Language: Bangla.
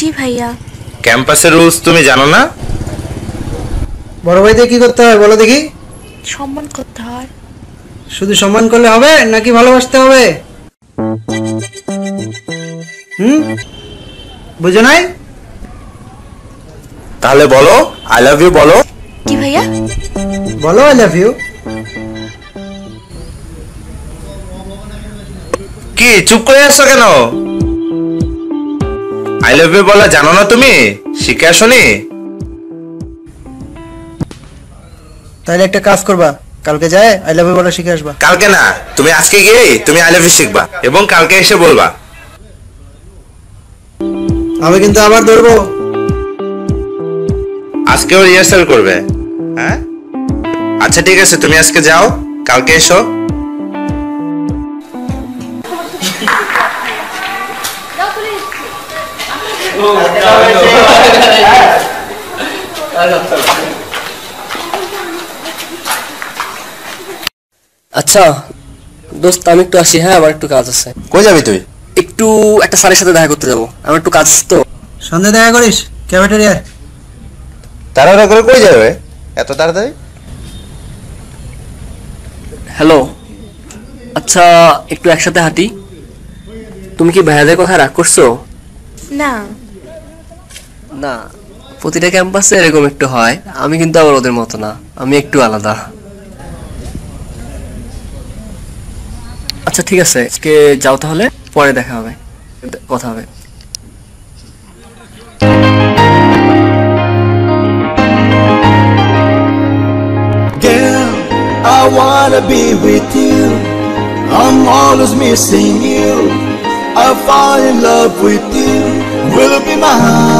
জি ভাইয়া। ক্যাম্পাসের রুলস তুমি জানো না? বড় ভাইদের কি করতে হয় বলো দেখি? সম্মান করতে হয়। শুধু সম্মান করলে হবে নাকি ভালোবাসতে হবে? হুম? বুঝো নাই? তাহলে বলো আই লাভ ইউ বলো। কি ভাইয়া? বলো আই লাভ ইউ কি চুপ করে আসছো কেন? আই লাভ ইউ বলা জানো না তুমি? শিখে আসনি? তাহলে একটা কাজ করবা কালকে যায় আই লাভ ইউ বলা শিখে আসবা। কালকে না তুমি আজকে গিয়ে তুমি আই লাভ ইউ শিখবা এবং কালকে এসে বলবা। আমি কিন্তু আবার ধরবো। আজকেও রিহার্সাল করবে হ্যাঁ? আচ্ছা ঠিক আছে তুমি আজকে যাও কালকে এসো। আচ্ছা দোস্ত আমি একটু আসি হ্যাঁ? আমার একটু কাজ আছে। কই যাবি তুই? একটু একটা স্যারের সাথে দেখা করতে যাব। আমার একটু কাজ আছে তো। সন্ধ্যে দেখা করিস? ক্যাফেটেরিয়ায়। তাড়াহুড়া করে কই যাবে? এত তাড়াতাড়ি? হ্যালো। আচ্ছা একটু একসাথে হাঁটি। তুমি কি ভাইয়াদের কথা রাগ করছ? না। না, প্রতিটা ক্যাম্পাসে এরকম একটু হয় আমি কিন্তু আবার ওদের মতো না, আমি একটু আলাদা আচ্ছা ঠিক আছে, আজকে যাও তাহলে, পরে দেখা হবে, কথা হবে I wanna be with you. I'm always missing you. I fall in love with you. Will it be mine?